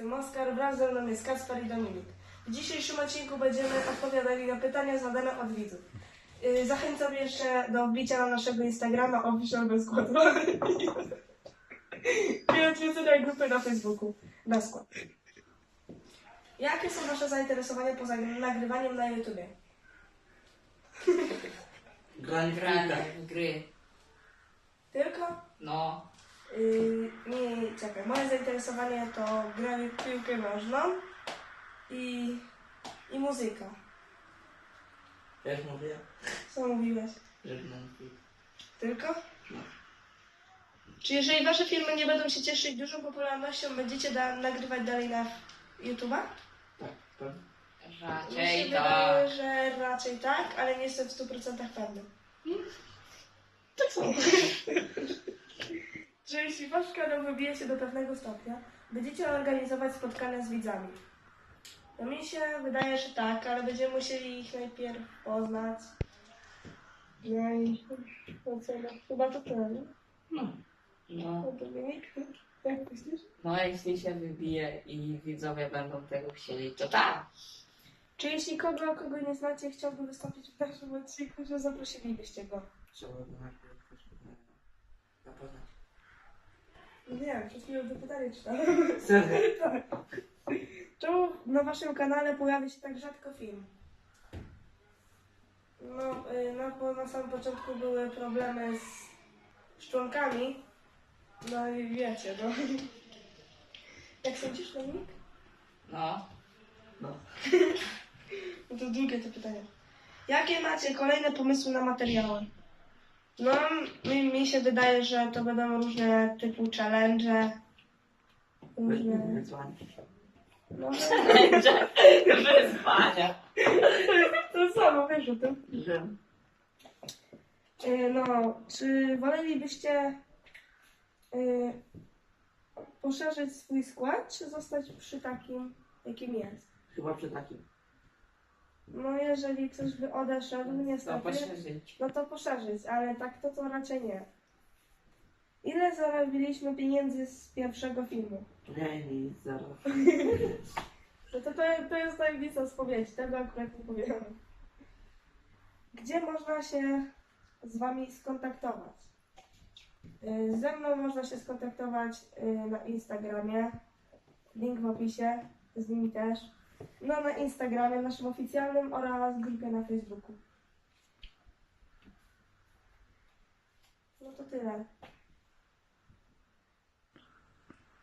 jestem Oskar, wraz ze mną jest Kacper i Dominik. W dzisiejszym odcinku będziemy odpowiadali na pytania zadane od widzów. Yy, Zachęcam jeszcze do wbicia na naszego Instagrama official bez składu. I odwiedzenia grupy na Facebooku na skład. Jakie są Wasze zainteresowania poza nagrywaniem na YouTubie? Granie w Granie piłkę. w gry. Tylko? No. Yy, nie, czekaj. Moje zainteresowanie to granie w piłkę nożną i, i muzyka. Ja już mówię, Co mówiłeś? że gram w piłkę. Tylko? No. Czy jeżeli wasze filmy nie będą się cieszyć dużą popularnością, będziecie da- nagrywać dalej na YouTube'a? Tak, pewnie. Mi się Raczej wydaje, tak. że raczej tak, ale nie jestem w 100% pewny. Tak samo. Że jeśli wasz kanał wybije się do pewnego stopnia, będziecie organizować spotkania z widzami. No mi się wydaje, że tak, ale będziemy musieli ich najpierw poznać. No i no co, no, chyba to tyle, nie? No. No. No Dominik, jak myślisz? no, jeśli się wybije i widzowie będą tego chcieli, to tak. Czy jeśli kogo, kogo nie znacie, chciałby wystąpić w naszym odcinku, że zaprosilibyście go? Trzeba by najpierw e, zapoznać. Nie wiem, przed chwilą to pytanie czytałem. Serio? tak. Czemu na waszym kanale pojawia się tak rzadko film? No, y, no bo na samym początku były problemy z szczłonkami. No i wiecie, no. Jak sądzisz, Dominik? No. No. No to drugie to pytanie. Jakie macie kolejne pomysły na materiały? No, mi, mi się wydaje, że to będą różne typu challenge. Różne... Wyzwanie. No, wyzwania. to samo, wiesz o tym. Że Y, No, czy wolelibyście y, poszerzyć swój skład, czy zostać przy takim, jakim jest? chyba przy takim. No, jeżeli ktoś by odeszedł, To niestety, poszerzyć. no to poszerzyć, ale tak to to raczej nie. Ile zarobiliśmy pieniędzy z pierwszego filmu? Nie, nic, zaraz. No to, to, to jest tajemnica spowiedzi, tego akurat nie powiem. Gdzie można się z Wami skontaktować? Y, Ze mną można się skontaktować y, na Instagramie, link w opisie, z nimi też. No na Instagramie naszym oficjalnym oraz grupie na Facebooku. No to tyle.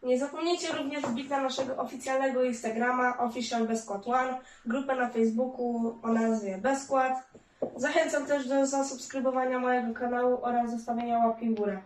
Nie zapomnijcie również wbić na naszego oficjalnego Instagrama official Bezkład One, grupę na Facebooku o nazwie Bezkład. Zachęcam też do zasubskrybowania mojego kanału oraz zostawienia łapki w górę.